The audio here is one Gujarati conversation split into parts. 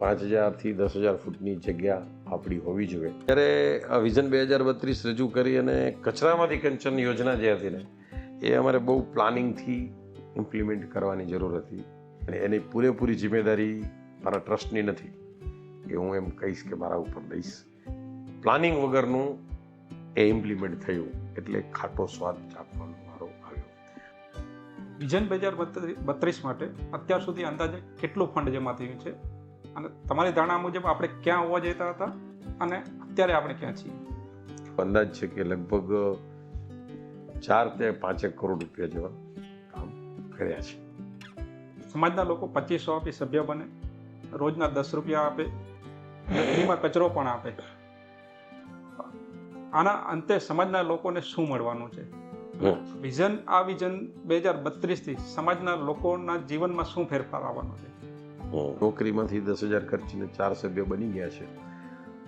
પાંચ હજારથી દસ હજાર ફૂટની જગ્યા આપણી હોવી જોઈએ. ત્યારે આ વિઝન બે હજાર બત્રીસ રજૂ કરી અને કચરામાંથી કંચન યોજના જે હતી ને, એ અમારે બહુ પ્લાનિંગથી ઇમ્પ્લિમેન્ટ કરવાની જરૂર હતી. અને એની પૂરેપૂરી જિમ્મેદારી મારા ટ્રસ્ટની નથી કે હું એમ કહીશ કે મારા ઉપર લઈશ પ્લાનિંગ વગરનું એ ઇમ્પ્લિમેન્ટ થયું એટલે ખાટો સ્વાદ ચાખવાનો મારો આવ્યો. વિઝન બે હજાર બત્રીસ માટે અત્યાર સુધી અંદાજે કેટલું ફંડ જમા થયું છે? અને તમારી ધારણા મુજબ આપણે ક્યાં હોવા જતા હતા અને અત્યારે આપણે ક્યાં છીએ? અંદાજ છે કે લગભગ ચાર તે પાંચેક કરોડ રૂપિયા જેવા કામ કર્યા છે. સમાજના લોકો પચીસો આપી સભ્ય બને રોજના દસ રૂપિયા આપે ફ્રીમાં કચરો પણ આપે. આના અંતે સમાજના લોકોને શું મળવાનું છે? વિઝન આ વિઝન બે હજાર બત્રીસથી સમાજના લોકોના જીવનમાં શું ફેરફાર આવવાનો છે? નોકરીમાંથી દસ હજાર ખર્ચીને ચાર સભ્ય બની ગયા છે.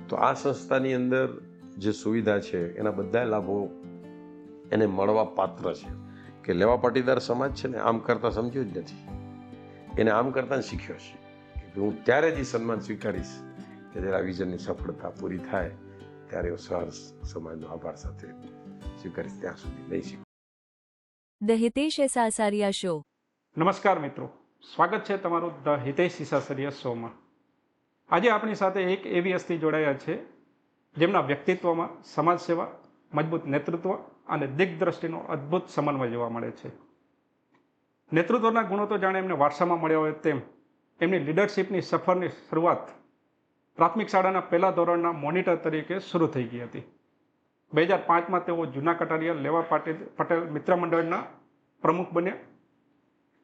તો આ સંસ્થાની અંદર જે સુવિધા છે એના બધા લાભો એને મળવા પાત્ર છે. કે લેવા પાટીદાર સમાજ છે ને આમ કરતાં સમજ્યો જ નથી. એને આમ કરતાં શીખ્યો છે. કે હું ત્યારે જ એ સન્માન સ્વીકારીશ કે જ્યારે આ વિઝનની સફળતા પૂરી થાય ત્યારે હું સહર્ષ સમાજનો આભાર સાથે સ્વીકારીશ. ત્યાં સુધી નહીં શકું દહિતેશ સાસારિયા શો. નમસ્કાર મિત્રો. સ્વાગત છે તમારું ધ હિતેશ સિસાસરિયા શોમાં. આજે આપણી સાથે એક એવી હસ્તી જોડાયા છે, જેમના વ્યક્તિત્વમાં સમાજ સેવા મજબૂત નેતૃત્વ અને દિગ્દ્રષ્ટિનો અદ્ભુત સમન્વય જોવા મળે છે. નેતૃત્વના ગુણો તો જાણે એમને વારસામાં મળ્યા હોય તેમ. એમની લીડરશિપની સફરની શરૂઆત પ્રાથમિક શાળાના પહેલા ધોરણના મોનિટર તરીકે શરૂ થઈ ગઈ હતી. બે હજાર પાંચમાં તેઓ જૂના કટારિયા લેવા પાટીલ પટેલ મિત્ર મંડળના પ્રમુખ બન્યા.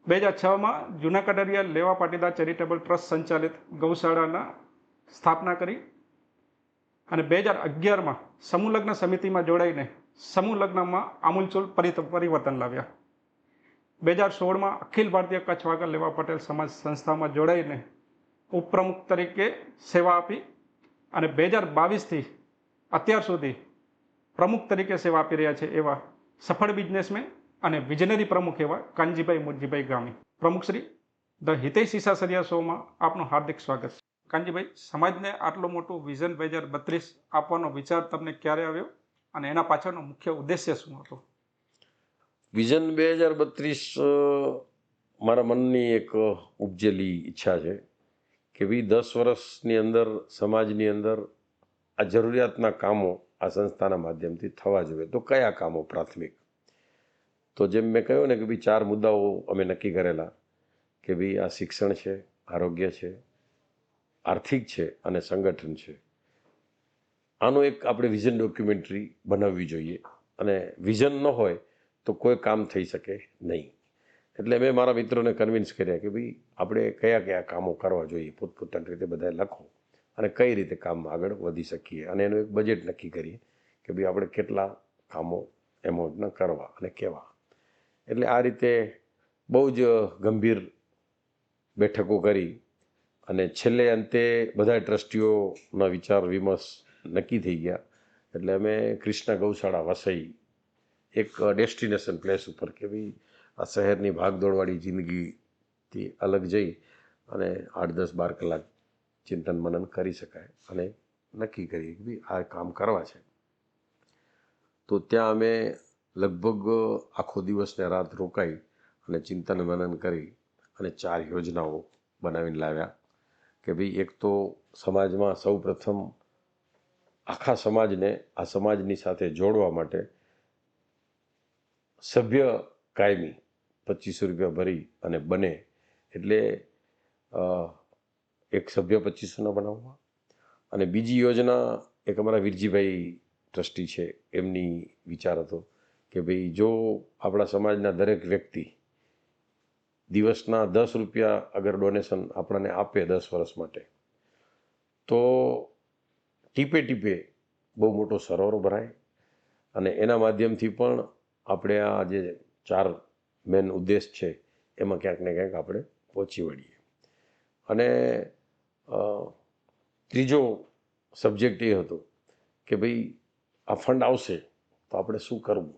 બે હજાર છમાં જૂના કટારિયા લેવા પાટીદાર ચેરિટેબલ ટ્રસ્ટ સંચાલિત ગૌશાળાના સ્થાપના કરી અને બે હજાર અગિયારમાં સમૂહ લગ્ન સમિતિમાં જોડાઈને સમૂહ લગ્નમાં આમૂલચૂલ પરિવર્તન લાવ્યા. બે હજાર સોળમાં અખિલ ભારતીય કચ્છ વાગર લેવા પટેલ સમાજ સંસ્થામાં જોડાઈને ઉપપ્રમુખ તરીકે સેવા આપી અને બે હજાર બાવીસથી અત્યાર સુધી પ્રમુખ તરીકે સેવા આપી રહ્યા છે એવા સફળ બિઝનેસમેન અને વિઝનરી પ્રમુખ એવા કાનજીભાઈ મુરજીભાઈ ગામી. પ્રમુખ શ્રી ધ હિતેશ ઈસાસરિયા શોમાં આપનું હાર્દિક સ્વાગત છે. કાનજીભાઈ, સમાજને આટલું મોટું વિઝન બે હજાર બત્રીસ આપવાનો વિચાર તમને ક્યારે આવ્યો? અને એના પાછળનો મુખ્ય ઉદ્દેશ્ય શું હતો? વિઝન બે હજાર બત્રીસ મારા મનની એક ઉપજેલી ઈચ્છા છે કે ભાઈ દસ વર્ષની અંદર સમાજની અંદર આ જરૂરિયાતના કામો આ સંસ્થાના માધ્યમથી થવા જોઈએ. તો કયા કામો પ્રાથમિક? તો જેમ મેં કહ્યું ને કે ભાઈ ચાર મુદ્દાઓ અમે નક્કી કરેલા કે ભાઈ આ શિક્ષણ છે, આરોગ્ય છે, આર્થિક છે અને સંગઠન છે. આનું એક આપણે વિઝન ડોક્યુમેન્ટરી બનાવવી જોઈએ અને વિઝન ન હોય તો કોઈ કામ થઈ શકે નહીં. એટલે મેં મારા મિત્રોને કન્વિન્સ કર્યા કે ભાઈ આપણે કયા કયા કામો કરવા જોઈએ, પોતપોતાની રીતે બધાએ લખો અને કઈ રીતે કામમાં આગળ વધી શકીએ. અને એનું એક બજેટ નક્કી કરીએ કે ભાઈ આપણે કેટલા કામો એમાઉન્ટના કરવા અને કેવા. એટલે આ રીતે બહુ જ ગંભીર બેઠકો કરી અને છેલ્લે અંતે બધા ટ્રસ્ટીઓના વિચાર વિમર્શ નક્કી થઈ ગયા. એટલે અમે કૃષ્ણ ગૌશાળા વસઈ એક ડેસ્ટિનેશન પ્લેસ ઉપર કે ભાઈ આ શહેરની ભાગદોડવાળી જિંદગીથી અલગ જઈ અને આઠ દસ બાર કલાક ચિંતન મનન કરી શકાય અને નક્કી કરીએ કે ભાઈ આ કામ કરવા છે. તો ત્યાં અમે લગભગ આખો દિવસ ને રાત રોકાઈ અને ચિંતન મનન કરી અને ચાર યોજનાઓ બનાવીને લાવ્યા કે ભાઈ એક તો સમાજમાં સૌ પ્રથમ આખા સમાજને, આ સમાજની સાથે જોડવા માટે સભ્ય કાયમી પચીસો રૂપિયા ભરી અને બને એટલે એક સભ્ય પચીસોના બનાવવા. અને બીજી યોજના એક અમારા વીરજીભાઈ ટ્રસ્ટી છે, એમની વિચાર હતો. કે ભાઈ જો આપણા સમાજના દરેક વ્યક્તિ દિવસના દસ રૂપિયા અગર ડોનેશન આપણને આપે દસ વર્ષ માટે, તો ટીપે ટીપે બહુ મોટો સરોવર ભરાય. અને એના માધ્યમથી પણ આપણે આ જે ચાર મેન ઉદ્દેશ છે, એમાં ક્યાંક ને ક્યાંક આપણે પહોંચી વળીએ. અને ત્રીજો સબ્જેક્ટ એ હતો કે ભાઈ આ ફંડ આવશે તો આપણે શું કરવું?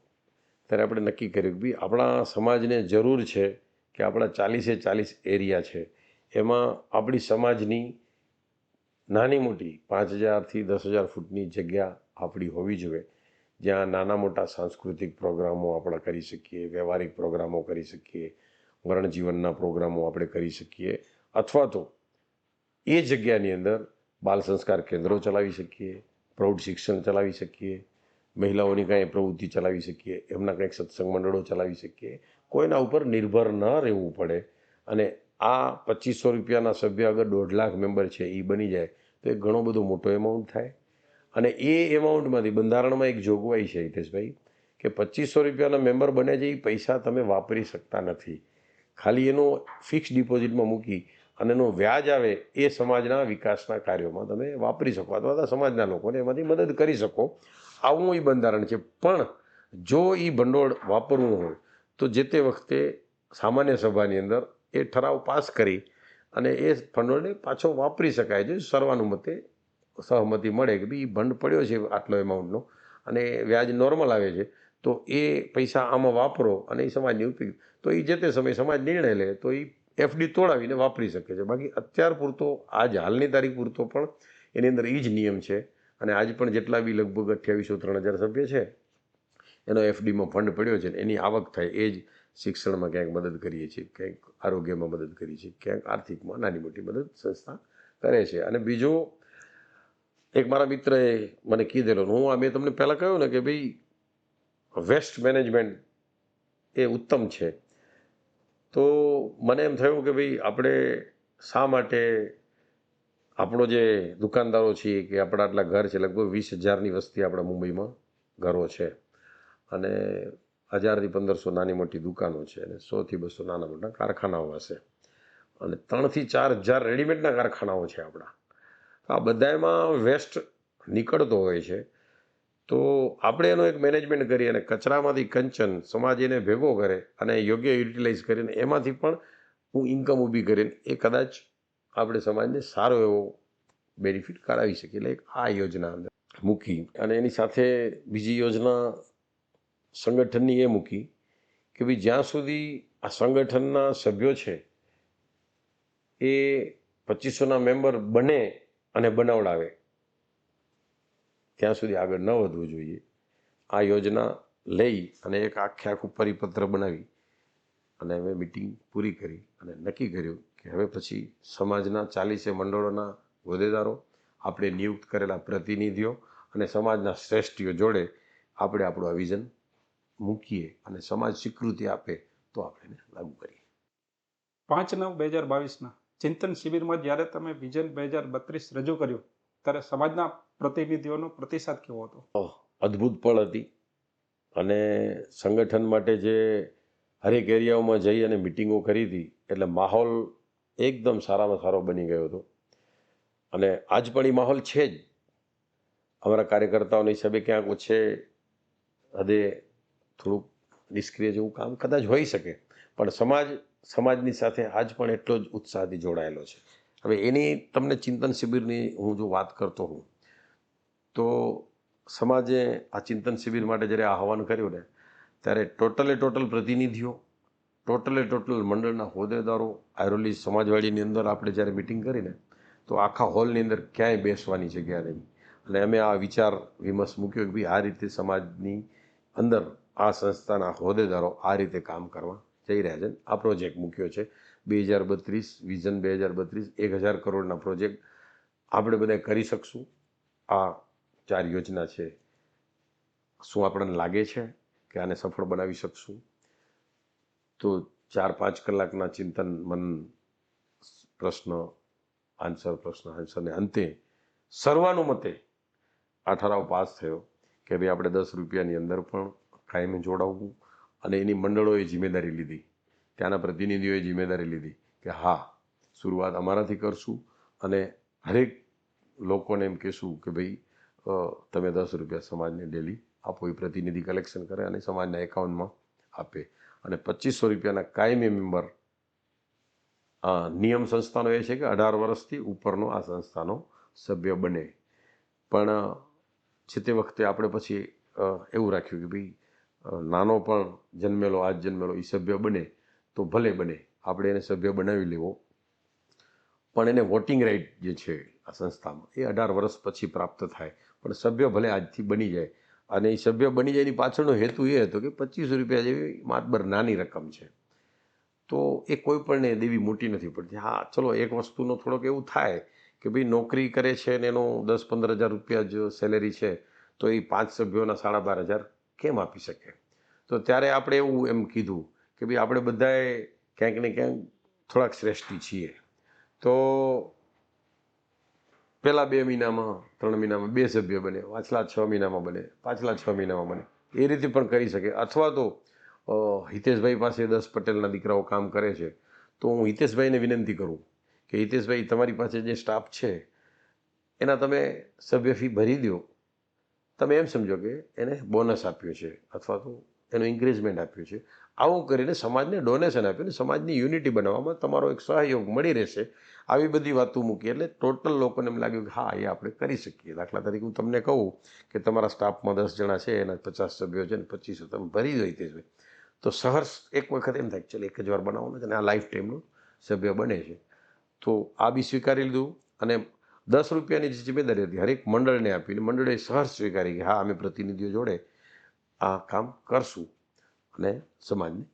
ત્યારે આપણે નક્કી કર્યું કે ભાઈ આપણા સમાજને જરૂર છે કે આપણા ચાલીસે ચાલીસ એરિયા છે. એમાં આપણી સમાજની નાની મોટી પાંચ હજારથી દસ હજાર ફૂટની જગ્યા આપણી હોવી જોઈએ. જ્યાં નાના મોટા સાંસ્કૃતિક પ્રોગ્રામો આપણે કરી શકીએ, વ્યવહારિક પ્રોગ્રામો કરી શકીએ વર્ણજીવનના પ્રોગ્રામો આપણે કરી શકીએ. અથવા તો એ જગ્યાની અંદર બાલ સંસ્કાર કેન્દ્રો ચલાવી શકીએ, પ્રૌઢ શિક્ષણ ચલાવી શકીએ મહિલાઓની કાંઈ પ્રવૃત્તિ ચલાવી શકીએ, એમના કંઈક સત્સંગ મંડળો ચલાવી શકીએ, કોઈના ઉપર નિર્ભર ન રહેવું પડે. અને આ પચીસો રૂપિયાના સભ્ય અગર દોઢ લાખ મેમ્બર છે એ બની જાય, તો એ ઘણો બધો મોટો એમાઉન્ટ થાય. અને એ એમાઉન્ટમાંથી બંધારણમાં એક જોગવાઈ છે હિતેશભાઈ, કે પચીસો રૂપિયાના મેમ્બર બને છે એ પૈસા તમે વાપરી શકતા નથી. ખાલી એનો ફિક્સ ડિપોઝિટમાં મૂકી અને એનો વ્યાજ આવે એ સમાજના વિકાસના કાર્યોમાં તમે વાપરી શકો, અથવા સમાજના લોકોને એમાંથી મદદ કરી શકો. આવું એ બંધારણ છે. પણ જો એ ભંડોળ વાપરવું હોય, તો જે તે વખતે સામાન્ય સભાની અંદર એ ઠરાવ પાસ કરી અને એ ભંડોળને પાછો વાપરી શકાય છે. સર્વાનુમતે સહમતિ મળે કે ભાઈ ભંડ પડ્યો છે આટલો એમાઉન્ટનો અને વ્યાજ નોર્મલ આવે છે, તો એ પૈસા આમાં વાપરો અને એ સમાજની ઉપયોગ તો એ જે તે સમયે સમાજ નિર્ણય લે, તો એ એફડી તોડાવીને વાપરી શકે છે. બાકી અત્યાર પૂરતો, આજ હાલની તારીખ પૂરતો પણ એની અંદર એ જ નિયમ છે. અને આજ પણ જેટલા બી લગભગ અઠ્યાવીસો, ત્રણ હજાર સભ્ય છે, એનો એફડીમાં ફંડ પડ્યો છે એની આવક થાય એ જ શિક્ષણમાં ક્યાંક મદદ કરીએ છીએ, ક્યાંક આરોગ્યમાં મદદ કરીએ છીએ, ક્યાંક આર્થિકમાં નાની મોટી મદદ સંસ્થા કરે છે. અને બીજો એક મારા મિત્રએ મને કીધેલો હું આ મેં તમને પહેલાં કહ્યું ને કે ભાઈ વેસ્ટ મેનેજમેન્ટ એ ઉત્તમ છે. તો મને એમ થયું કે ભાઈ આપણે શા માટે આપણો જે દુકાનદારો છીએ કે આપણા આટલા ઘર છે, લગભગ વીસ હજારની વસ્તી આપણા મુંબઈમાં ઘરો છે. અને હજારથી પંદરસો નાની મોટી દુકાનો છે અને સોથી બસો નાના મોટા કારખાનાઓ હશે. અને ત્રણથી ચાર હજાર રેડીમેડના કારખાનાઓ છે આપણા. આ બધામાં વેસ્ટ નીકળતો હોય છે. તો આપણે એનો એક મેનેજમેન્ટ કરીએ અને કચરામાંથી કંચન સમાજ એને ભેગો કરે અને યોગ્ય યુટિલાઇઝ કરીને એમાંથી પણ હું ઇન્કમ ઊભી કરીને એ કદાચ આપણે સમાજને સારો એવો બેનિફિટ કરાવી શકીએ. એટલે આ યોજના અંદર મૂકી. અને એની સાથે બીજી યોજના સંગઠનની એ મૂકી કે ભાઈ જ્યાં સુધી આ સંગઠનના સભ્યો છે, એ પચીસોના મેમ્બર બને અને બનાવડાવે, ત્યાં સુધી આગળ ન વધવું જોઈએ. આ યોજના લઈ અને એક આખે આખું પરિપત્ર બનાવી અને અમે મિટિંગ પૂરી કરી અને નક્કી કર્યું કે હવે પછી સમાજના ચાલીસે મંડળોના હોદ્દેદારો આપણે નિયુક્ત કરેલા પ્રતિનિધિઓ અને સમાજના શ્રેષ્ઠીઓ જોડે આપણે આપણું આ વિઝન મૂકીએ અને સમાજ સ્વીકૃતિ આપે તો આપણે એને લાગુ કરીએ. પાંચ નવ બે હજાર બાવીસના ચિંતન શિબિરમાં જ્યારે તમે વિઝન બે હજાર બત્રીસ રજૂ કર્યું ત્યારે સમાજના પ્રતિનિધિઓનો પ્રતિસાદ કેવો હતો? અદ્ભુત પળ હતી. અને સંગઠન માટે જે હરેક એરિયાઓમાં જઈ અને મિટિંગો કરી હતી એટલે માહોલ એકદમ સારામાં સારો બની ગયો હતો. અને આજ પણ એ માહોલ છે જ. અમારા કાર્યકર્તાઓને હિસાબે ક્યાંક ઓછે હદે થોડુંક નિષ્ક્રિય જેવું કામ કદાચ હોઈ શકે. પણ સમાજ, સમાજની સાથે આજ પણ એટલો જ ઉત્સાહથી જોડાયેલો છે. હવે એની તમને ચિંતન શિબિરની હું જો વાત કરતો હોઉં, તો સમાજે આ ચિંતન શિબિર માટે જ્યારે આહવાન કર્યું ને, ત્યારે ટોટલે ટોટલ પ્રતિનિધિઓ ટોટલે ટોટલ મંડળના હોદ્દેદારો આયરોલી સમાજવાડીની અંદર આપણે જ્યારે મિટિંગ કરીને, તો આખા હોલની અંદર ક્યાંય બેસવાની જગ્યા નહીં. અને અમે આ વિચાર વિમર્શ મૂક્યો કે ભાઈ આ રીતે સમાજની અંદર આ સંસ્થાના હોદ્દેદારો આ રીતે કામ કરવા જઈ રહ્યા છે. આ પ્રોજેક્ટ મૂક્યો છે. બે હજાર બત્રીસ વિઝન બે હજાર બત્રીસ, એક હજાર કરોડના પ્રોજેક્ટ આપણે બધા કરી શકશું. આ ચાર યોજના છે. શું આપણને લાગે છે કે આને સફળ બનાવી શકશું? તો ચાર, પાંચ કલાકના ચિંતન, મન, પ્રશ્ન, આન્સર, પ્રશ્ન, આન્સરને અંતે સર્વાનુમતે આ ઠરાવ પાસ થયો કે ભાઈ આપણે દસ રૂપિયાની અંદર પણ કાયમે જોડાવવું અને એની મંડળોએ જિમ્મેદારી લીધી. ત્યાંના પ્રતિનિધિઓએ જિમ્મેદારી લીધી કે હા, શરૂઆત અમારાથી કરશું અને હરેક લોકોને એમ કહેશું કે ભાઈ તમે દસ રૂપિયા સમાજને ડેલી આપો, એ પ્રતિનિધિ કલેક્શન કરે અને સમાજના એકાઉન્ટમાં આપે. અને પચીસો રૂપિયાના કાયમી મેમ્બર નિયમ સંસ્થાનો એ છે કે અઢાર વર્ષથી ઉપરનો આ સંસ્થાનો સભ્ય બને. પણ છે તે વખતે આપણે પછી એવું રાખ્યું કે ભાઈ નાનો પણ જન્મેલો, આજ જન્મેલો એ સભ્ય બને, તો ભલે બને, આપણે એને સભ્ય બનાવી લેવો. પણ એને વોટિંગ રાઇટ જે છે આ સંસ્થામાં, એ અઢાર વર્ષ પછી પ્રાપ્ત થાય. પણ સભ્ય ભલે આજથી બની જાય અને એ સભ્ય બની જાય એની પાછળનો હેતુ એ હતો કે પચીસો રૂપિયા જેવી માતબર નાની રકમ છે. તો એ કોઈ પણ દેવી મોટી નથી પડતી. હા, ચલો, એક વસ્તુનો થોડોક એવું થાય કે ભાઈ નોકરી કરે છે ને એનો દસ પંદર હજાર રૂપિયા જો સેલેરી છે, તો એ પાંચ સભ્યોના સાડા બાર હજાર કેમ આપી શકે? તો ત્યારે આપણે એવું એમ કીધું કે ભાઈ આપણે બધાએ ક્યાંક ને ક્યાંક થોડાક શ્રેષ્ઠી છીએ. તો પહેલાં બે મહિનામાં, ત્રણ મહિનામાં બે સભ્ય બને, પાછલા છ મહિનામાં બને, પાછલા છ મહિનામાં બને. એ રીતે પણ કરી શકે. અથવા તો હિતેશભાઈ પાસે દસ પટેલના દીકરાઓ કામ કરે છે, તો હું હિતેશભાઈને વિનંતી કરું કે, હિતેશભાઈ, તમારી પાસે જે સ્ટાફ છે, એના તમે સભ્ય ફી ભરી દો. તમે એમ સમજો કે એને બોનસ આપ્યો છે, અથવા તો એનું ઇન્ક્રીઝમેન્ટ આપ્યું છે. આવું કરીને સમાજને ડોનેશન આપ્યું ને સમાજની યુનિટી બનાવવામાં તમારો એક સહયોગ મળી રહેશે. આવી બધી વાતો મૂકી. એટલે ટોટલ લોકોને એમ લાગ્યું કે હા એ આપણે કરી શકીએ. દાખલા તરીકે હું તમને કહું કે તમારા સ્ટાફમાં દસ જણા છે, એના પચાસ સભ્યો છે ને પચીસો તમે ભરી દો હિતેશભાઈ તો સહર્ષ એક વખત એમ થાય કે એક જ વાર બનાવવાનું છે અને આ લાઈફ ટાઈમનું સભ્ય બને છે. તો આ બી સ્વીકારી લીધું અને દસ રૂપિયાની જે જિમ્મેદારી હતી, હરેક મંડળને આપીને મંડળે સહર્ષ સ્વીકારી કે હા, અમે પ્રતિનિધિઓ જોડે આ કામ કરશું અને સમાજને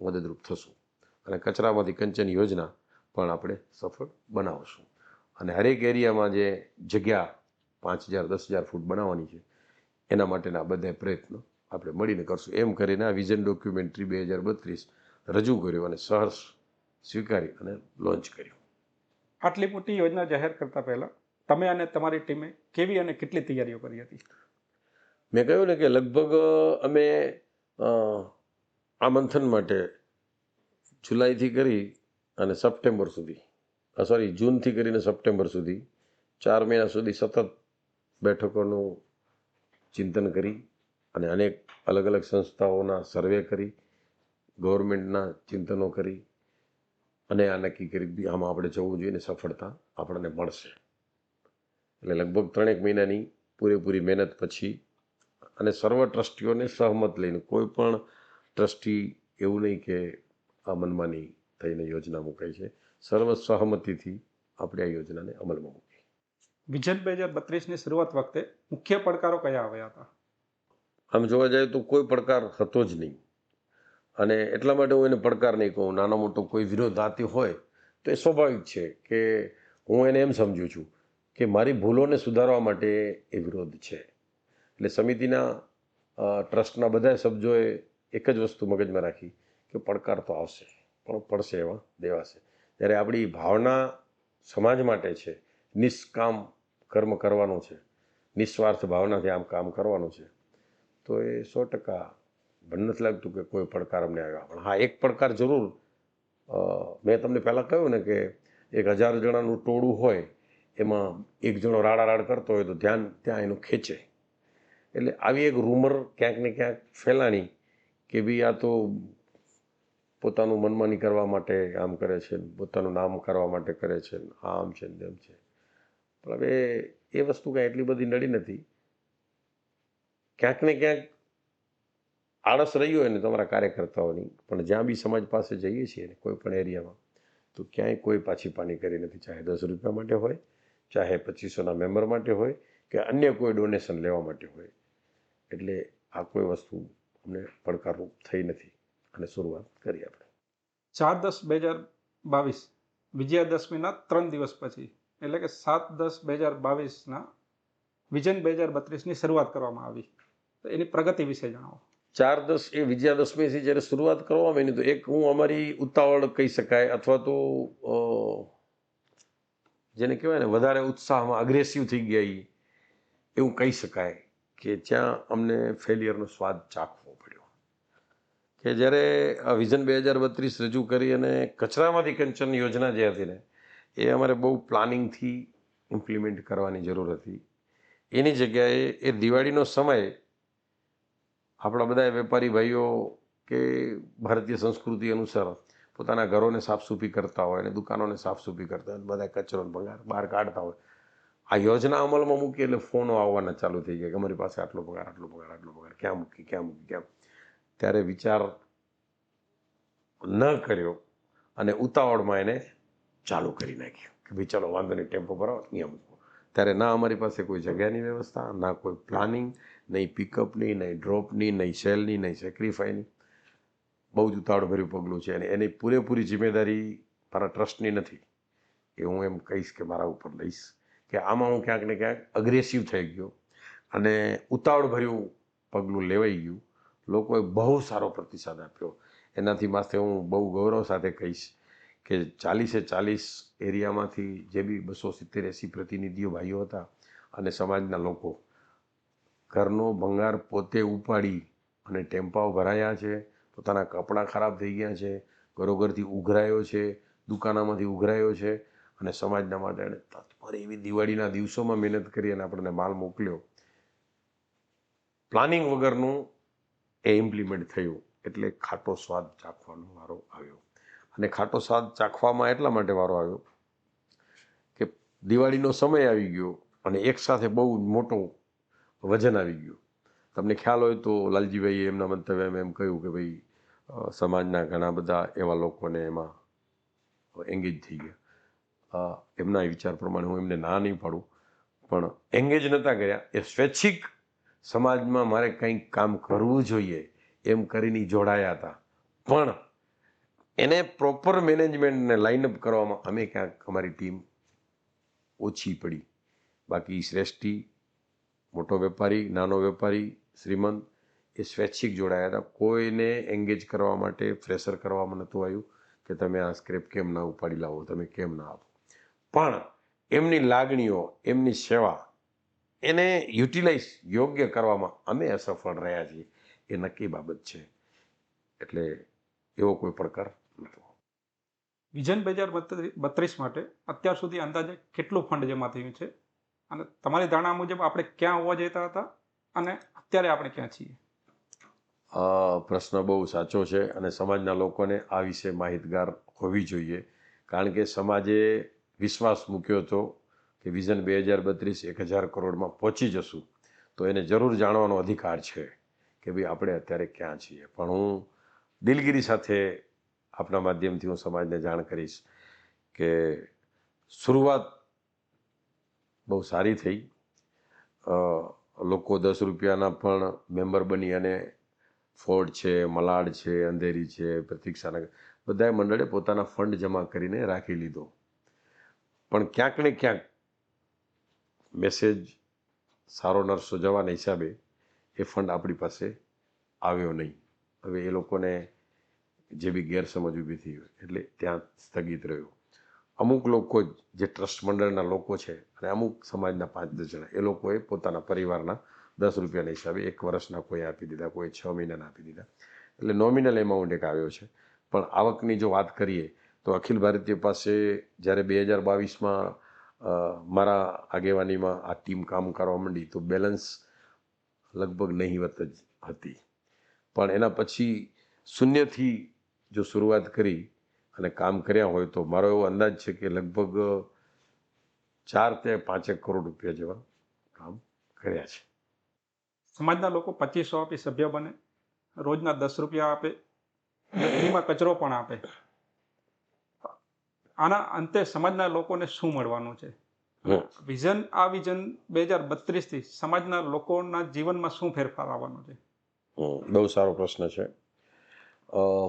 મદદરૂપ થશું. અને કચરામાંથી કંચન યોજના પણ આપણે સફળ બનાવશું. અને હરેક એરિયામાં જે જગ્યા પાંચ હજાર દસ હજાર ફૂટ બનાવવાની છે એના માટેના બધા પ્રયત્નો આપણે મળીને કરશું. એમ કરીને આ વિઝન ડોક્યુમેન્ટરી બે હજાર બત્રીસ રજૂ કર્યું અને સહર્ષ સ્વીકારી અને લોન્ચ કર્યું. આટલી મોટી યોજના જાહેર કરતા પહેલાં તમે અને તમારી ટીમે કેવી અને કેટલી તૈયારીઓ કરી હતી? મેં કહ્યું ને કે લગભગ અમે આ મંથન માટે જુલાઈથી કરી અને સપ્ટેમ્બર સુધી. સોરી જૂનથી કરીને સપ્ટેમ્બર સુધી. ચાર મહિના સુધી સતત બેઠકોનું ચિંતન કરી અને અનેક અલગ અલગ સંસ્થાઓના સર્વે કરી, ગવર્મેન્ટના ચિંતનો કરી અને આ નક્કી કરી આમાં આપણે જવું જોઈએ ને સફળતા આપણને મળશે. એટલે લગભગ ત્રણેક મહિનાની પૂરેપૂરી મહેનત પછી અને સર્વ ટ્રસ્ટીઓને સહમત લઈને કોઈ પણ ટ્રસ્ટી એવું નહીં કે આ મનમાની થઈને યોજના મુકાઈ છે. સર્વ સહમતિથી આપણે આ યોજનાને અમલમાં મૂકી વિઝન બે હજાર બત્રીસની શરૂઆત વખતે મુખ્ય પડકારો કયા આવ્યા હતા? આમ જોવા જાય તો કોઈ પડકાર હતો જ નહીં. અને એટલા માટે હું એને પડકાર નહીં કહું. નાનો મોટો કોઈ વિરોધાતી હોય તો એ સ્વાભાવિક છે કે હું એને એમ સમજું છું કે મારી ભૂલોને સુધારવા માટે એ વિરોધ છે. એટલે સમિતિના ટ્રસ્ટના બધા સભ્યોએ એક જ વસ્તુ મગજમાં રાખી કે પડકાર તો આવશે. પડશે એવા દેવાશે. જ્યારે આપણી ભાવના સમાજ માટે છે, નિષ્કામ કર્મ કરવાનું છે, નિસ્વાર્થ ભાવનાથી આમ કામ કરવાનું છે, તો એ સો ટકા મને નથી લાગતું કે કોઈ પડકાર અમને આવ્યા. પણ હા, એક પડકાર જરૂર મેં તમને પહેલાં કહ્યું ને કે એક હજાર જણાનું ટોળું હોય, એમાં એક જણો રાડારાડ કરતો હોય તો ધ્યાન ત્યાં એનું ખેંચે એટલે આવી એક રૂમર ક્યાંક ને ક્યાંક ફેલાણી કે ભાઈ આ તો પોતાનું મનમાની કરવા માટે આમ કરે છે, પોતાનું નામ કરવા માટે કરે છે, આમ છે તેમ છે. પણ હવે એ વસ્તુ કાંઈ એટલી બધી નડી નથી. ક્યાંક ને ક્યાંક આળસ રહી હોય ને તમારા કાર્યકર્તાઓની, પણ જ્યાં બી સમાજ પાસે જઈએ છીએ ને કોઈ પણ એરિયામાં, તો ક્યાંય કોઈ પાછી પાની કરી નથી, ચાહે દસ રૂપિયા માટે હોય, ચાહે પચીસોના મેમ્બર માટે હોય, કે અન્ય કોઈ ડોનેશન લેવા માટે હોય. એટલે આ કોઈ વસ્તુ અમને પડકારરૂપ થઈ નથી. અને શરૂઆત કરી આપણે. ચાર દસ બે હજાર બાવીસ વિજયાદશમીના ત્રણ દિવસ પછી એટલે કે સાત દસ બે હજાર બાવીસના વિઝન બે હજાર બત્રીસની શરૂઆત કરવામાં આવી. તો એની પ્રગતિ વિશે જણાવો. ચાર દસ એ વિજયાદશમીથી જ્યારે શરૂઆત કરવામાં આવી ને તો એક હું અમારી ઉતાવળ કહી શકાય અથવા તો જેને કહેવાય ને વધારે ઉત્સાહમાં અગ્રેસિવ થઈ ગયા એવું કહી શકાય કે જ્યાં અમને ફેલિયરનો સ્વાદ ચાખવો. કે જ્યારે આ વિઝન બે હજાર બત્રીસ રજૂ કરી અને કચરામાંથી કંચન યોજના જે હતી ને, એ અમારે બહુ પ્લાનિંગથી ઇમ્પ્લિમેન્ટ કરવાની જરૂર હતી. એની જગ્યાએ એ દિવાળીનો સમય આપણા બધા વેપારી ભાઈઓ કે ભારતીય સંસ્કૃતિ અનુસાર પોતાના ઘરોને સાફસૂફી કરતા હોય અને દુકાનોને સાફસૂફી કરતા હોય બધા કચરો પગાર બહાર કાઢતા હોય. આ યોજના અમલમાં મૂકી એટલે ફોનો આવવાના ચાલુ થઈ ગયા કે અમારી પાસે આટલો પગાર આટલો પગાર આટલો પગાર, ક્યાં મૂકી ક્યાં મૂકી ક્યાં ત્યારે વિચાર ન કર્યો અને ઉતાવળમાં એને ચાલુ કરી નાખ્યું કે ભાઈ ચલો વાંધો નહીં, ટેમ્પો ભરાવો નિયમ ત્યારે ના અમારી પાસે કોઈ જગ્યાની વ્યવસ્થા, ના કોઈ પ્લાનિંગ, નહીં પિકઅપની નહીં ડ્રોપની નહીં સેલની નહીં સેક્રિફાઈની બહુ જ ઉતાવળભર્યું પગલું છે અને એની પૂરેપૂરી જિમ્મેદારી મારા ટ્રસ્ટની નથી એ હું એમ કહીશ કે મારા ઉપર લઈશ કે આમાં હું ક્યાંક ને ક્યાંક અગ્રેસિવ થઈ ગયો અને ઉતાવળભર્યું પગલું લેવાઈ ગયું. લોકોએ બહુ સારો પ્રતિસાદ આપ્યો. એનાથી માથે હું બહુ ગૌરવ સાથે કહીશ કે ચાલીસે ચાલીસ એરિયામાંથી જે બી બસો સિત્તેર એંસી પ્રતિનિધિઓ ભાઈઓ હતા અને સમાજના લોકો ઘરનો ભંગાર પોતે ઉપાડી અને ટેમ્પાઓ ભરાયા છે, પોતાના કપડાં ખરાબ થઈ ગયા છે, ઘરોઘરથી ઉઘરાયો છે, દુકાનામાંથી ઉઘરાયો છે અને સમાજના માટે એણે તત્પર એવી દિવાળીના દિવસોમાં મહેનત કરી અને આપણને માલ મોકલ્યો. પ્લાનિંગ વગરનું એ ઇમ્પ્લિમેન્ટ થયું. એટલે ખાટો સ્વાદ ચાખવાનો વારો આવ્યો. અને ખાટો સ્વાદ ચાખવામાં એટલા માટે વારો આવ્યો કે દિવાળીનો સમય આવી ગયો અને એકસાથે બહુ મોટો વજન આવી ગયું. તમને ખ્યાલ હોય તો લાલજીભાઈએ એમના મંતવ્યમાં એમ કહ્યું કે ભાઈ સમાજના ઘણા બધા એવા લોકોને એમાં એંગેજ થઈ ગયા. એમના વિચાર પ્રમાણે હું એમને ના નહીં પાડું, પણ એંગેજ નહોતા કર્યા. એ સ્વૈચ્છિક સમાજમાં મારે કંઈક કામ કરવું જોઈએ એમ કરીને જોડાયા હતા. પણ એને પ્રોપર મેનેજમેન્ટને લાઇનઅપ કરવામાં અમે ક્યાંક અમારી ટીમ ઓછી પડી. બાકી શ્રેષ્ઠી, મોટો વેપારી, નાનો વેપારી, શ્રીમંત એ સ્વૈચ્છિક જોડાયા હતા. કોઈને એંગેજ કરવા માટે પ્રેશર કરવામાં નહોતું આવ્યું કે તમે આ સ્ક્રેપ કેમ ના ઉપાડી લાવો, તમે કેમ ના આપો. પણ એમની લાગણીઓ, એમની સેવા એને યુટિલાઇઝ યોગ્ય કરવામાં અમે અસફળ રહ્યા છીએ. એ નક્કી બાબત છે. એટલે એવો કોઈ પ્રકાર નથી. વિઝન બે હજાર બત્રીસ માટે અત્યાર સુધી અંદાજે કેટલું ફંડ જમા થયું છે? અને તમારી ધારણા મુજબ આપણે ક્યાં હોવા જતા હતા? અને અત્યારે આપણે ક્યાં છીએ? પ્રશ્ન બહુ સાચો છે અને સમાજના લોકોને આ વિશે માહિતગાર હોવી જોઈએ. કારણ કે સમાજે વિશ્વાસ મૂક્યો હતો કે વિઝન બે હજાર બત્રીસ એક હજાર કરોડમાં પહોંચી જશું, તો એને જરૂર જાણવાનો અધિકાર છે કે ભાઈ આપણે અત્યારે ક્યાં છીએ. પણ હું દિલગીરી સાથે આપના માધ્યમથી હું સમાજને જાણ કરીશ કે શરૂઆત બહુ સારી થઈ. લોકો દસ રૂપિયાના પણ મેમ્બર બની અને ફોર્ડ છે, મલાડ છે, અંધેરી છે, પ્રતીક્ષાનગર બધાએ મંડળે પોતાના ફંડ જમા કરીને રાખી લીધો. પણ ક્યાંક ને ક્યાંક મેસેજ સારો નરસો જવાના હિસાબે એ ફંડ આપણી પાસે આવ્યો નહીં. હવે એ લોકોને જે બી ગેરસમજ ઊભી થઈ હોય, એટલે ત્યાં સ્થગિત રહ્યો. અમુક લોકો જ, જે ટ્રસ્ટ મંડળના લોકો છે અને અમુક સમાજના પાંચ દસ જણા, એ લોકોએ પોતાના પરિવારના દસ રૂપિયાના હિસાબે એક વર્ષના કોઈ આપી દીધા, કોઈ છ મહિનાના આપી દીધા. એટલે નોમિનલ એમાઉન્ટ એક આવ્યો છે. પણ આવકની જો વાત કરીએ, તો અખિલ ભારતીય પાસે જ્યારે બે હજાર બાવીસમાં મારા આગેવાનીમાં આ ટીમ કામ કરવા માંડી તો બેલેન્સ લગભગ નહીવત જ હતી. પણ એના પછી શૂન્યથી જો શરૂઆત કરી અને કામ કર્યા હોય તો મારો એવો અંદાજ છે કે લગભગ ચાર તે પાંચેક કરોડ રૂપિયા જેવા કામ કર્યા છે. સમાજના લોકો પચીસો આપી, સભ્ય બને, રોજના દસ રૂપિયા આપે ફ્રીમાં કચરો પણ આપે. આના અંતે સમાજના લોકોને શું મળવાનું છે. વિઝન આ વિઝન બે હજાર બત્રીસથી સમાજના લોકોના જીવનમાં શું ફેરફાર આવવાનો છે? બહુ સારો પ્રશ્ન છે.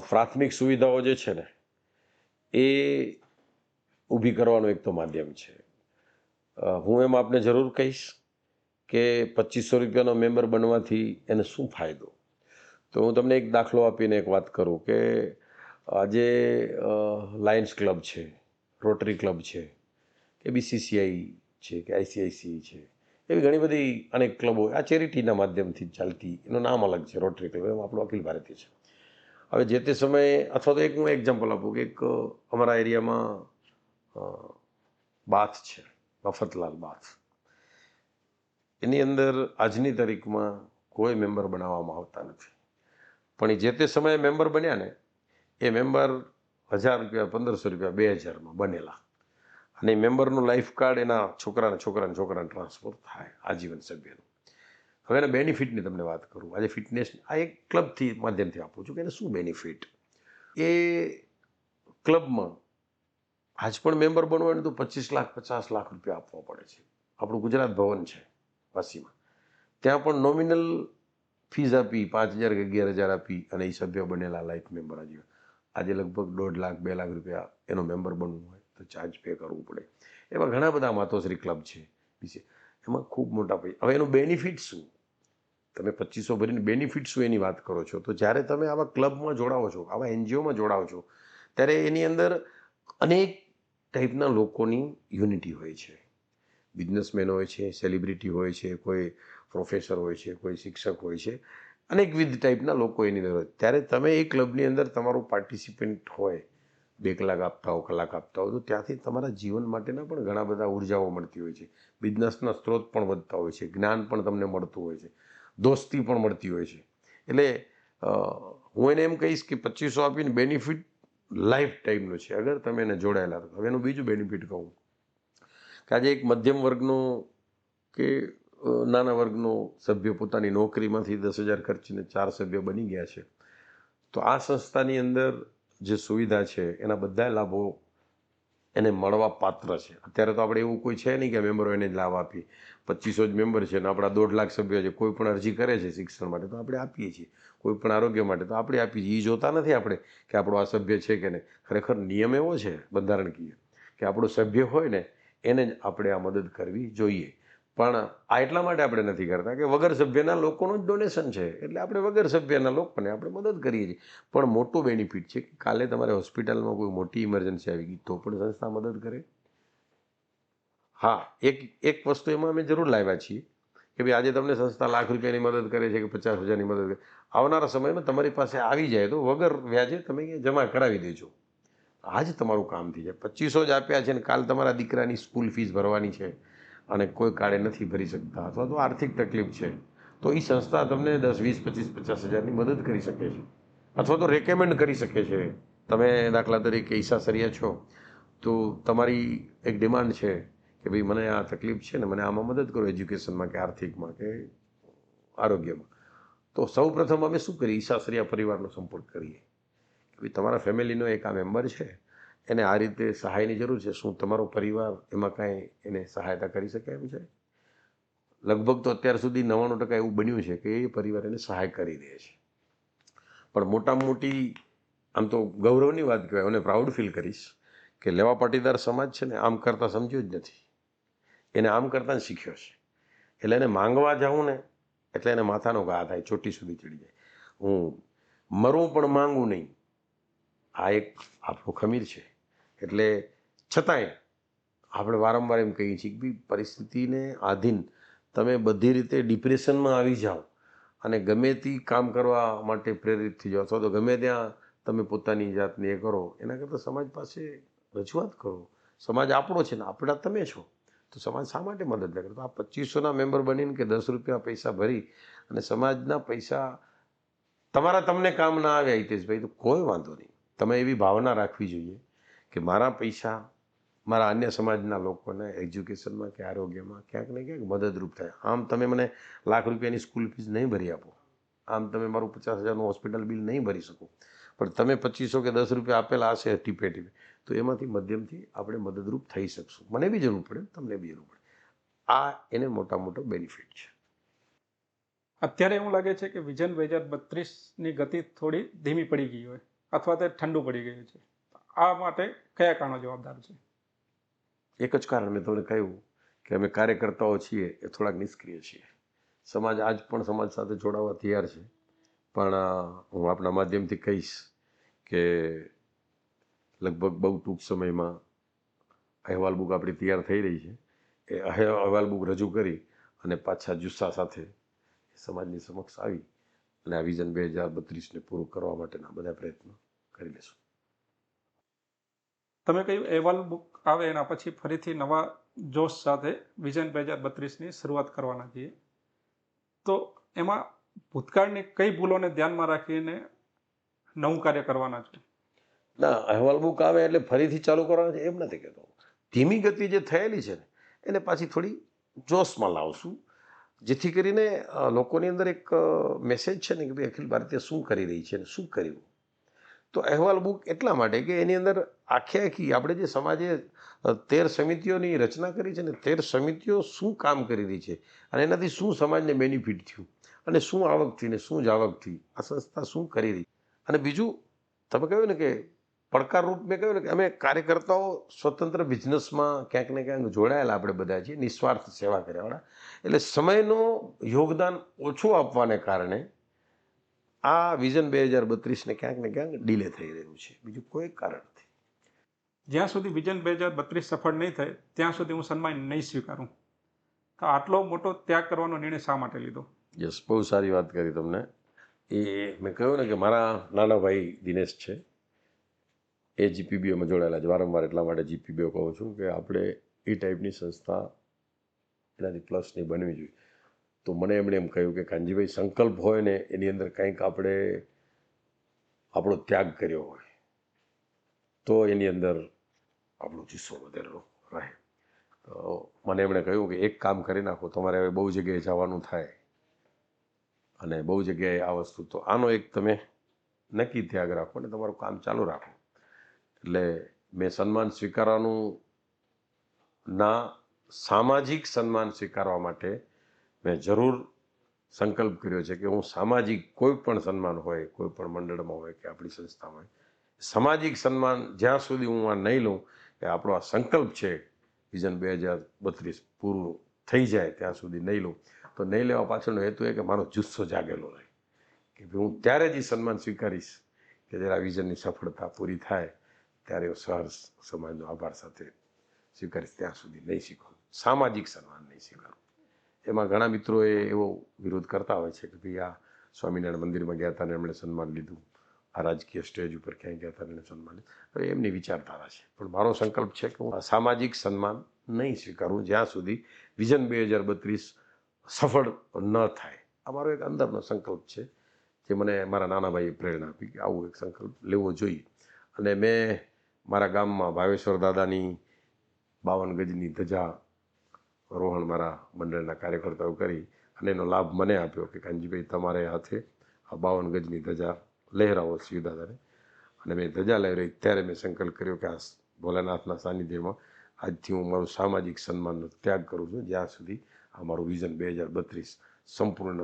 પ્રાથમિક સુવિધાઓ જે છે ને એ ઊભી કરવાનું એક તો માધ્યમ છે. હું એમ આપને જરૂર કહીશ કે પચીસો રૂપિયાનો મેમ્બર બનવાથી એને શું ફાયદો? તો હું તમને એક દાખલો આપીને એક વાત કરું કે આજે લાયન્સ ક્લબ છે. રોટરી ક્લબ છે, કે બીસીસીઆઈ છે, કે આઈસીઆઈસીઆઈ છે, એવી ઘણી બધી અનેક ક્લબો આ ચેરિટીના માધ્યમથી ચાલતી, એનું નામ અલગ છે રોટરી ક્લબ એમાં આપણું અખિલ ભારતીય છે. હવે જે તે સમયે, અથવા તો એક હું એક્ઝામ્પલ આપું કે એક, અમારા એરિયામાં બાથ છે, મફતલાલ બાથ. એની અંદર આજની તારીખમાં કોઈ મેમ્બર બનાવવામાં આવતા નથી. પણ એ જે તે સમયે મેમ્બર બન્યા ને, એ મેમ્બર હજાર રૂપિયા, પંદરસો રૂપિયા, બે હજારમાં બનેલા. અને મેમ્બરનું લાઈફ કાર્ડ એના છોકરાને છોકરાને છોકરાને ટ્રાન્સફર થાય, આજીવન સભ્યનું. હવે એના બેનિફિટની તમને વાત કરું. આજે ફિટનેસ, આ એક ક્લબથી માધ્યમથી આપું છું કે એને શું બેનિફિટ? એ ક્લબમાં આજ પણ મેમ્બર બનવું એને તો પચીસ લાખ, પચાસ લાખ રૂપિયા આપવા પડે છે. આપણું ગુજરાત ભવન છે વાસીમાં. ત્યાં પણ નોમિનલ ફીઝ આપી, પાંચ હજાર કે અગિયાર હજાર આપી અને એ સભ્ય બનેલા લાઈફ મેમ્બર આજે આજે લગભગ દોઢ લાખ, બે લાખ રૂપિયા એનો મેમ્બર બનવું હોય તો ચાર્જ પે કરવું પડે. એવા ઘણા બધા માતોશ્રી ક્લબ છે વિશે એમાં ખૂબ મોટા પૈસા હવે એનું બેનિફિટ શું? તમે પચીસો ભરીને બેનિફિટ શું એની વાત કરો છો? તો જ્યારે તમે આવા ક્લબમાં જોડાવો છો, આવા એનજીઓમાં જોડાવો છો, ત્યારે એની અંદર અનેક ટાઈપના લોકોની યુનિટી હોય છે. બિઝનેસમેન હોય છે સેલિબ્રિટી હોય છે, કોઈ પ્રોફેસર હોય છે, કોઈ શિક્ષક હોય છે. અનેકવિધ ટાઈપના લોકો એની અંદર હોય. ત્યારે તમે એ ક્લબની અંદર તમારું પાર્ટિસિપન્ટ હોય, બે કલાક આપતા હો, કલાક આપતા હો, તો ત્યાંથી તમારા જીવન માટેના પણ ઘણા બધા ઉર્જાઓ મળતી હોય છે. બિઝનેસના સ્ત્રોત પણ વધતા હોય છે, જ્ઞાન પણ તમને મળતું હોય છે, દોસ્તી પણ મળતી હોય છે. એટલે હું એને એમ કહીશ કે પચીસો આપીને બેનિફિટ લાઈફ ટાઈમનો છે. અગર તમે એને જોડાયેલા હવે એનું બીજું બેનિફિટ કહું. કે આજે એક મધ્યમ વર્ગનો કે નાના વર્ગનો સભ્ય પોતાની નોકરીમાંથી દસ હજાર ખર્ચીને ચાર સભ્ય બની ગયા છે. તો આ સંસ્થાની અંદર જે સુવિધા છે, એના બધા લાભો એને મળવા પાત્ર છે. અત્યારે તો આપણે એવું કોઈ છે નહીં કે મેમ્બરો એને જ લાભ આપીએ. પચીસો જ મેમ્બર છે ને આપણા દોઢ લાખ સભ્યો છે. કોઈ પણ અરજી કરે છે શિક્ષણ માટે તો આપણે આપીએ છીએ. કોઈ પણ આરોગ્ય માટે તો આપણે આપીએ છીએ. એ જોતા નથી આપણે કે આપણો આ સભ્ય છે કે નહીં. ખરેખર નિયમ એવો છે બંધારણકીય કે આપણું સભ્ય હોય ને, એને જ આપણે આ મદદ કરવી જોઈએ. પણ આ એટલા માટે આપણે નથી કરતા કે વગર સભ્યના લોકોનું જ ડોનેશન છે. એટલે આપણે વગર સભ્યના લોકોને આપણે મદદ કરીએ છીએ. પણ મોટું બેનિફિટ છે કે કાલે તમારે હોસ્પિટલમાં કોઈ મોટી ઇમરજન્સી આવી ગઈ તો પણ સંસ્થા મદદ કરે. હા, એક એક વસ્તુ એમાં અમે જરૂર લાવ્યા છીએ કે ભાઈ આજે તમને સંસ્થા લાખ રૂપિયાની મદદ કરે છે કે પચાસ હજારની મદદ કરે. આવનારા સમયમાં તમારી પાસે આવી જાય તો વગર વ્યાજે તમે જમા કરાવી દેજો. આ જ તમારું કામ થઈ જાય. પચીસો જ આપ્યા છે ને કાલ તમારા દીકરાની સ્કૂલ ફીસ ભરવાની છે. અને કોઈ કાળે નથી ભરી શકતા અથવા તો આર્થિક તકલીફ છે, તો એ સંસ્થા તમને દસ, વીસ, પચીસ, પચાસ હજારની મદદ કરી શકે છે. અથવા તો રેકમેન્ડ કરી શકે છે. તમે દાખલા તરીકે ઈસા સરિયા છો, તો તમારી એક ડિમાન્ડ છે કે ભાઈ મને આ તકલીફ છે ને મને આમાં મદદ કરો એજ્યુકેશનમાં કે આર્થિકમાં કે આરોગ્યમાં. તો સૌ પ્રથમ અમે શું કરીએ? ઈશા સરિયા પરિવારનો સંપર્ક કરીએ. કે ભાઈ તમારા ફેમિલીનો એક આ મેમ્બર છે એને આ રીતે સહાયની જરૂર છે? શું તમારો પરિવાર એમાં કાંઈ એને સહાયતા કરી શકે એમ છે? લગભગ તો અત્યાર સુધી નવ્વાણું ટકા એવું બન્યું છે કે એ પરિવાર એને સહાય કરી દે છે. પણ મોટામાં મોટી, આમ તો ગૌરવની વાત કહેવાય અને પ્રાઉડ ફીલ કરીશ કે લેવા પાટીદાર સમાજ છે ને, આમ કરતાં સમજ્યો જ નથી. એને આમ કરતાં શીખ્યો છે. એટલે એને માંગવા જાઉં ને, એટલે એને માથાનો ઘા થાય, ચોટી સુધી ચડી જાય. હું મરું પણ માંગું નહીં. આ એક આપણું ખમીર છે. એટલે છતાંય આપણે વારંવાર એમ કહીએ છીએ કે ભાઈ પરિસ્થિતિને આધીન તમે બધી રીતે ડિપ્રેશનમાં આવી જાઓ અને ગમે તે કામ કરવા માટે પ્રેરિત થઈ જાઓ. અથવા તો ગમે ત્યાં તમે પોતાની જાતને એ કરો, એના કરતાં સમાજ પાસે રજૂઆત કરો. સમાજ આપણો છે ને આપણા તમે છો. તો સમાજ શા માટે મદદ ન કરે? તો આ પચીસોના મેમ્બર બનીને કે દસ રૂપિયા પૈસા ભરી અને સમાજના પૈસા તમારા તમને કામ ના આવ્યા હિતેશભાઈ, તો કોઈ વાંધો નહીં. તમે એવી ભાવના રાખવી જોઈએ. કે મારા પૈસા મારા અન્ય સમાજના લોકોને એજ્યુકેશનમાં કે આરોગ્યમાં ક્યાંક ને ક્યાંક મદદરૂપ થાય. આમ તમે મને લાખ રૂપિયાની સ્કૂલ ફીસ નહીં ભરી આપો. આમ તમે મારું પચાસ હજારનું હોસ્પિટલ બિલ નહીં ભરી શકો. પણ તમે પચીસો કે દસ રૂપિયા આપેલા હશે ટીપે ટીપે, તો એમાંથી મધ્યમથી આપણે મદદરૂપ થઈ શકશું. મને બી જરૂર પડે, તમને બી જરૂર પડે. આ એને મોટા મોટો બેનિફિટ છે. અત્યારે એવું લાગે છે કે વિઝન બે હજાર બત્રીસની ગતિ થોડી ધીમી પડી ગઈ હોય, અથવા તો ઠંડુ પડી ગયું છે. આ માટે કયા કારણો જવાબદાર છે? એક જ કારણ મેં તમને કહ્યું કે અમે કાર્યકર્તાઓ છીએ, એ થોડાક નિષ્ક્રિય છીએ. સમાજ આજ પણ સમાજ સાથે જોડાવા તૈયાર છે. પણ હું આપણા માધ્યમથી કહીશ કે લગભગ બહુ ટૂંક સમયમાં અહેવાલ બુક આપણી તૈયાર થઈ રહી છે. એ અહે- અહેવાલ બુક રજૂ કરી અને પાછા જુસ્સા સાથે સમાજની સમક્ષ આવી અને આ વિઝન બે હજાર બત્રીસને પૂરું કરવા માટેના બધા પ્રયત્નો કરી લેશું. તમે કહ્યું અહેવાલ બુક આવે એના પછી ફરીથી નવા જોશ સાથે વિઝન બે હજાર બત્રીસની શરૂઆત કરવાના છીએ. તો એમાં ભૂતકાળની કઈ ભૂલોને ધ્યાનમાં રાખીને નવું કાર્ય કરવાના છે? ના, અહેવાલ બુક આવે એટલે ફરીથી ચાલુ કરવાના છે એમ નથી કહેતો. ધીમી ગતિ જે થયેલી છે ને, એને પાછી થોડી જોશમાં લાવશું. જેથી કરીને લોકોની અંદર એક મેસેજ છે ને કે ભાઈ અખિલ ભારતીય શું કરી રહી છે ને શું કર્યું? તો અહેવાલ બુક એટલા માટે કે એની અંદર આખે આખી આપણે જે સમાજે તેર સમિતિઓની રચના કરી છે ને તેર સમિતિઓ શું કામ કરી રહી છે અને એનાથી શું સમાજને બેનિફિટ થયું? અને શું આવક થઈ ને શું જાવક થઈ? આ સંસ્થા શું કરી રહી? અને બીજું, તમે કહ્યું ને કે પડકારરૂપ મેં કહ્યું ને કે અમે કાર્યકર્તાઓ સ્વતંત્ર બિઝનેસમાં ક્યાંક ને ક્યાંક જોડાયેલા આપણે બધા છીએ, નિસ્વાર્થ સેવા કર્યાવાળા. એટલે સમયનો યોગદાન ઓછું આપવાને કારણે આ વિઝન બે હજાર બત્રીસને ક્યાંક ને ક્યાંક ડીલે થઈ રહ્યું છે. બીજું કોઈ કારણ જ્યાં સુધી વિઝન બે હજાર બત્રીસ સફળ નહીં થાય, ત્યાં સુધી હું સન્માન નહીં સ્વીકારું. તો આટલો મોટો ત્યાગ કરવાનો નિર્ણય શા માટે લીધો? યસ, બહુ સારી વાત કરી તમને. એ મેં કહ્યું ને કે મારા નાના ભાઈ દિનેશ છે. એ જીપીબીઓમાં જોડાયેલા છે. વારંવાર એટલા માટે જીપીબીઓ કહું છું કે આપણે એ ટાઈપની સંસ્થા એનાથી પ્લસની બનવી જોઈએ. તો મને એમણે એમ કહ્યું કે કાનજીભાઈ, સંકલ્પ હોય ને એની અંદર કંઈક આપણે, આપણો ત્યાગ કર્યો હોય, તો એની અંદર આપણો જુસ્સો વધેલો રહે. તો મને એમણે કહ્યું કે એક કામ કરી નાખો, તમારે હવે બહુ જગ્યાએ જવાનું થાય. અને બહુ જગ્યાએ આ વસ્તુ, તો આનો એક તમે નક્કી ત્યાગ રાખો અને તમારું કામ ચાલુ રાખો. એટલે મેં સન્માન સ્વીકારવાનું, ના, સામાજિક સન્માન સ્વીકારવા માટે મેં જરૂર સંકલ્પ કર્યો છે કે હું સામાજિક કોઈ પણ સન્માન હોય, કોઈ પણ મંડળમાં હોય કે આપણી સંસ્થામાં હોય, સામાજિક સન્માન જ્યાં સુધી હું આ નહીં લઉં કે આપણો આ સંકલ્પ છે વિઝન બે હજાર બત્રીસ પૂરું થઈ જાય ત્યાં સુધી નહીં લઉં. તો નહીં લેવા પાછળનો હેતુ એ કે મારો જુસ્સો જાગેલો રહે. કે હું ત્યારે જ એ સન્માન સ્વીકારીશ કે જ્યારે આ વિઝનની સફળતા પૂરી થાય, ત્યારે હું સહર્ષ સમાજનો આભાર સાથે સ્વીકારીશ ત્યાં સુધી નહીં શીખવું. સામાજિક સન્માન નહીં સ્વીકારું એમાં ઘણા મિત્રોએ એવો વિરોધ કરતા હોય છે કે ભાઈ આ સ્વામિનારાયણ મંદિરમાં ગયા હતા ને એમણે સન્માન લીધું. આ રાજકીય સ્ટેજ ઉપર ક્યાંય ગયા હતા ને એમણે સન્માન હવે એમની વિચારધારા છે. પણ મારો સંકલ્પ છે કે હું સામાજિક સન્માન નહીં સ્વીકારું જ્યાં સુધી વિઝન બે હજાર બત્રીસ સફળ ન થાય. આ મારો એક અંદરનો સંકલ્પ છે જે મને મારા નાના ભાઈએ પ્રેરણા આપી કે આવું એક સંકલ્પ લેવો જોઈએ. અને મેં મારા ગામમાં ભાવેશ્વર દાદાની બાવન ગજની ધજા રોહણ મારા મંડળના કાર્યકર્તાઓ કરી અને એનો લાભ મને આપ્યો કે કાનજીભાઈ, તમારે હાથે આ બાવન ગજની ધજા લહેરાવો શિવ દાદાને અને મેં ધજા લહેરાવી ત્યારે મેં સંકલ્પ કર્યો કે આ ભોલાનાથના સાનિધ્યમાં આજથી હું મારું સામાજિક સન્માનનો ત્યાગ કરું છું. જ્યાં સુધી આ મારું વિઝન બે હજાર બત્રીસ સંપૂર્ણ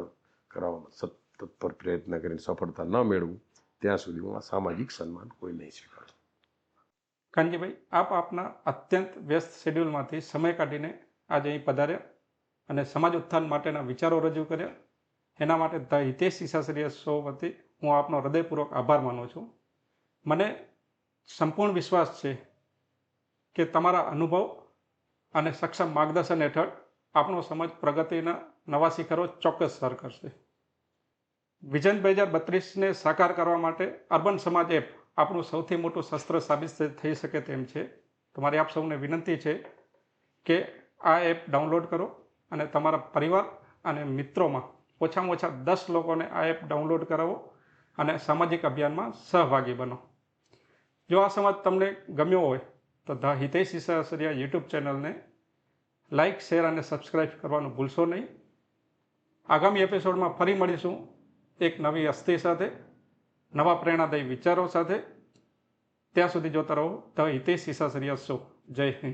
કરાવવાનો સતત પર પ્રયત્ન કરીને સફળતા ન મેળવું, ત્યાં સુધી હું આ સામાજિક સન્માન કોઈ નહીં સ્વીકારું. કાનજીભાઈ, આપ આપના અત્યંત વ્યસ્ત શેડ્યુલમાંથી સમય કાઢીને આજે અહીં પધાર્યા અને સમાજ ઉત્થાન માટેના વિચારો રજૂ કર્યા. એના માટે ધ હિતેશ સીસાસરીય શો વતી હું આપનો હૃદયપૂર્વક આભાર માનું છું. મને સંપૂર્ણ વિશ્વાસ છે કે તમારા અનુભવ અને સક્ષમ માર્ગદર્શન હેઠળ આપણો સમાજ પ્રગતિના નવા શિખરો ચોક્કસ સર કરશે. વિઝન બે હજાર બત્રીસને સાકાર કરવા માટે અર્બન સમાજ એપ આપણું સૌથી મોટું શસ્ત્ર સાબિત થઈ શકે તેમ છે. તમારી આપ સૌને વિનંતી છે કે આ એપ ડાઉનલોડ કરો અને તમારા પરિવાર અને મિત્રોમાં ઓછામાં ઓછા દસ લોકોને આ એપ ડાઉનલોડ કરાવો. અને સામાજિક અભિયાનમાં સહભાગી બનો. જો આ સમાજ તમને ગમ્યો હોય, તો ધ હિતેશ સિસાસરિયા યુટ્યુબ ચેનલને લાઇક શેર અને સબસ્ક્રાઈબ કરવાનું ભૂલશો નહીં. આગામી એપિસોડમાં ફરી મળીશું એક નવી અસ્થિ સાથે, નવા પ્રેરણાદાયી વિચારો સાથે. ત્યાં સુધી જોતા રહો ધ હિતેશ સિસાસરિયા શો. જય હિન્દ.